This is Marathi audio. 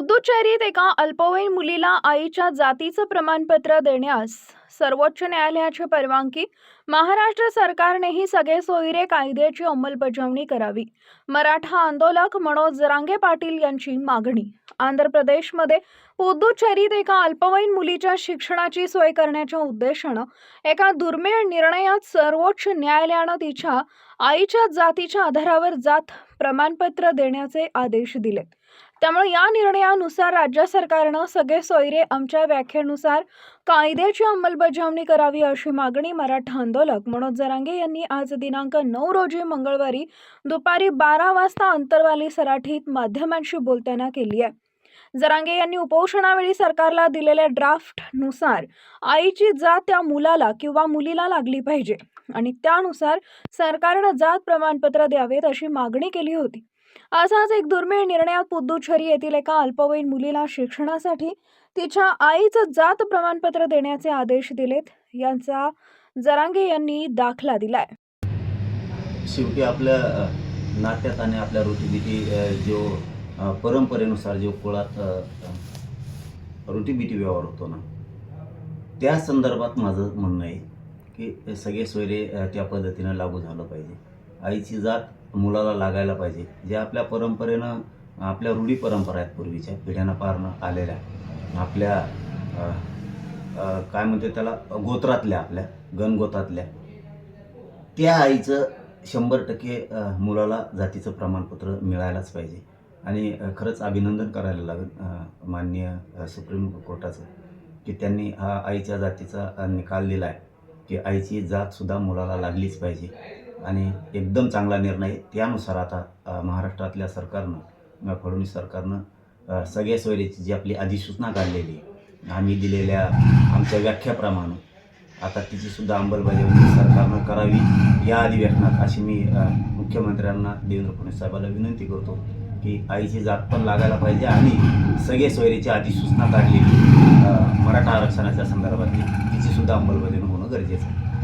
पुद्दुचेरीत एका अल्पवयीन मुलीला आईच्या जातीचं प्रमाणपत्र देण्यास सर्वोच्च न्यायालयाची परवानगी महाराष्ट्र सरकारनेही सगळे सोयरे कायद्याची अंमलबजावणी करावी. मराठा आंदोलक मनोज जरांगे पाटील यांची मागणी. आंध्र प्रदेशमध्ये पुद्दुचेरीत एका अल्पवयीन मुलीच्या शिक्षणाची सोय करण्याच्या उद्देशानं एका दुर्मिळ निर्णयात सर्वोच्च न्यायालयानं तिच्या आईच्या जातीच्या आधारावर जात प्रमाणपत्र देण्याचे आदेश दिलेत त्यामुळे या निर्णयानुसार राज्य सरकारनं सगळे सोयरे आमच्या व्याख्येनुसार कायद्याची अंमलबजावणी करावी अशी मागणी मराठा आंदोलक मनोज जरांगे यांनी आज दिनांक नऊ रोजी मंगळवारी दुपारी बारा वाजता अंतरवाली सराठीत माध्यमांशी बोलताना केली आहे. जरांगे यांनी उपोषणावेळी सरकारला दिलेल्या ड्राफ्टनुसार आईची जात त्या मुलाला किंवा मुलीला लागली पाहिजे आणि त्यानुसार सरकारनं जात प्रमाणपत्र द्यावेत अशी मागणी केली होती. असाच एक दुर्मिळ निर्णयात पुद्दुचेरी येथील एका अल्पवयीन मुलीला शिक्षणासाठी तिच्या आईचं जात प्रमाणपत्र देण्याचे आदेश दिलेत. यांचा जरांगे यांनी दाखला दिलाय. शेवटी आपल्या नाट्यात आणि आपल्या रोटीबिटी जो परंपरेनुसार जो कुळात अ, रोटीबिटी व्यवहार होतो ना त्या संदर्भात माझं म्हणणं आहे की सगळे सोयरे त्या पद्धतीनं लागू झालं पाहिजे. आईची जात मुलाला लागायला पाहिजे. जे आपल्या परंपरेनं आपल्या रूढी परंपरा आहेत पूर्वीच्या पिढ्यानं पारनं आलेल्या. आपल्या काय म्हणते त्याला गोत्रातल्या आपल्या गणगोतातल्या त्या आईचं शंभर टक्के मुलाला जातीचं प्रमाणपत्र मिळायलाच पाहिजे. आणि खरंच अभिनंदन करायला लागेल माननीय सुप्रीम कोर्टाचं की त्यांनी हा आईच्या जातीचा निकाल दिला आहे की आईची जातसुद्धा मुलाला लागलीच पाहिजे. आणि एकदम चांगला निर्णय त्यानुसार आता महाराष्ट्रातल्या सरकारनं अ, फडणवीस सरकारनं सगळ्या सोयरीची जी आपली अधिसूचना काढलेली आहे आम्ही दिलेल्या आमच्या व्याख्याप्रमाणे आता तिची सुद्धा अंमलबजावणी सरकारनं करावी. या अधिवेशनात अशी मी मुख्यमंत्र्यांना देवेंद्र फडणवीस साहेबाला विनंती करतो की आईची जात पण लागायला पाहिजे आणि सगळे सोयरीची अधिसूचना काढलेली मराठा आरक्षणाच्या संदर्भातली तिची सुद्धा अंमलबजावणी होणं गरजेचं आहे.